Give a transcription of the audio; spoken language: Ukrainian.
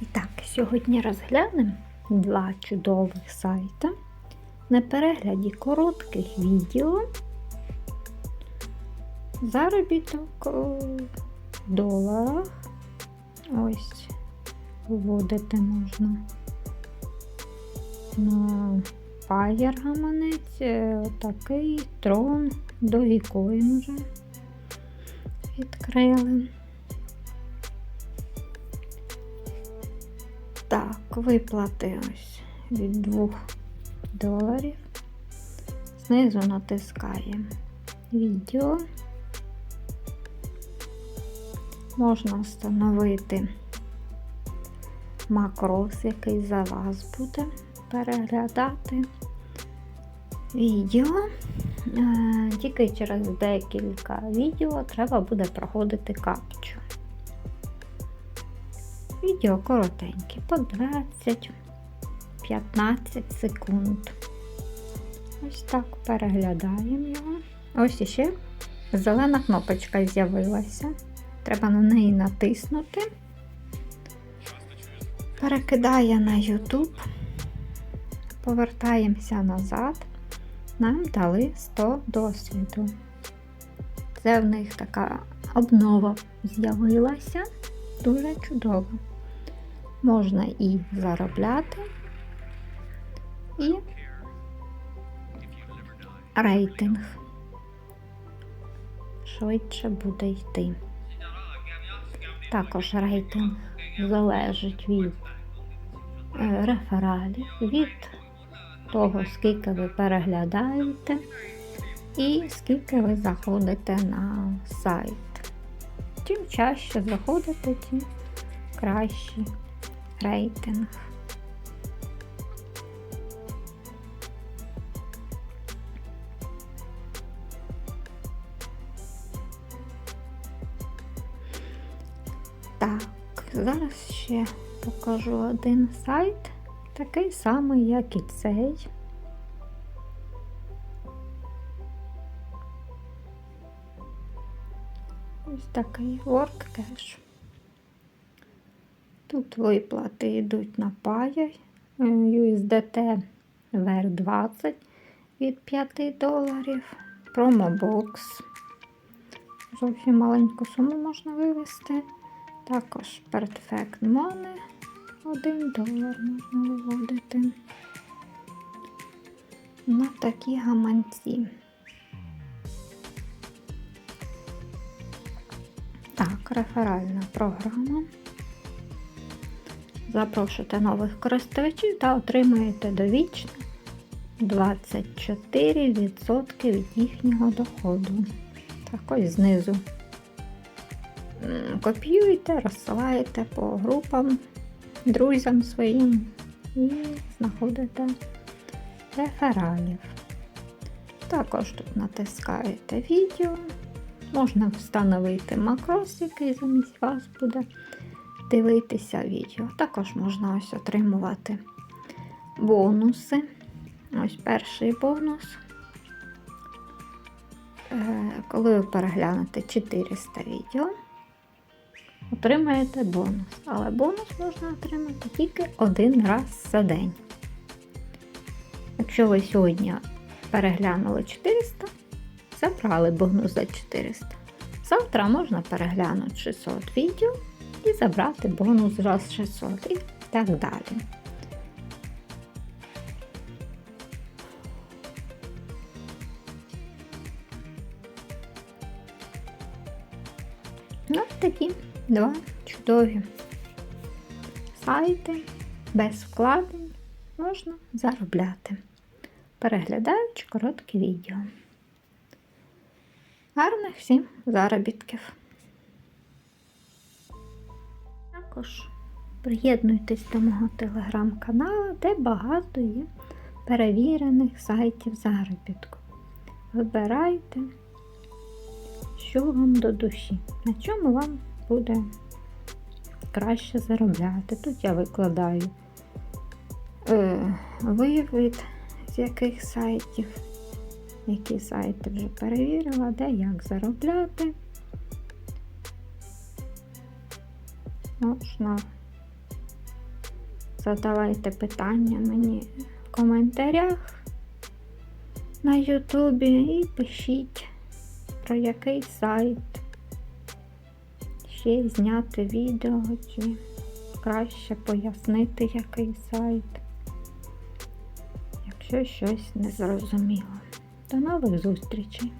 І так, сьогодні розглянемо два чудових сайти на перегляді коротких відео. Заробіток у доларах. Ось вводити можна на Fire гаманець, отакий трон до вже відкрили. Виплати ось від 2 доларів. Знизу натискаємо відео. Можна встановити макрос, який за вас буде переглядати відео. Е, Тільки через декілька відео треба буде проходити капчу. Відео коротеньке, по 20-15 секунд. Ось так переглядаємо його. Ось іще зелена кнопочка з'явилася. Треба на неї натиснути. Перекидає на YouTube. Повертаємося назад. Нам дали 100 досвіду. Це в них така обнова з'явилася. Дуже чудово. Можна і заробляти, і рейтинг швидше буде йти. Також рейтинг залежить від е, рефералів, від того, скільки ви переглядаєте і скільки ви заходите на сайт. Чим чаще заходите, тим кращий рейтинг. Так, зараз ще покажу один сайт, такий самий, як і цей. Ось такий WorkCash. Тут виплати йдуть на пая USDT VR20 від 5 доларів. Промобокс. Зовсім маленьку суму можна вивести. Також Perfect Money 1 долар можна виводити. На такі гаманці. Так, реферальна програма. Запрошуйте нових користувачів та отримуєте довічно 24% від їхнього доходу. Так ось знизу. М, Копіюєте, розсилаєте по групам, друзям своїм і знаходите рефералів. Також тут натискаєте відео. Можна встановити макрос, який замість вас буде дивитися відео. Також можна ось отримувати бонуси. Ось перший бонус. Е, Коли ви переглянете 400 відео, отримаєте бонус. Але бонус можна отримати тільки один раз за день. Якщо ви сьогодні переглянули 400, забрали бонус за 400. Завтра можна переглянути 600 відео і забрати бонус раз 600 і так далі. Ну, такі два чудові сайти без вкладень можна заробляти, переглядаючи короткі відео. Гарних всім заробітків! Також приєднуйтесь до мого телеграм-каналу, де багато є перевірених сайтів заробітку. Вибирайте, що вам до душі, на чому вам буде краще заробляти. Тут я викладаю е, вивід з яких сайтів, які сайти вже перевірила, де як заробляти. Можна задавайте питання мені в коментарях на Ютубі і пишіть, про який сайт. Ще зняти відео чи краще пояснити, який сайт. Якщо щось не зрозуміло. До нових зустрічей!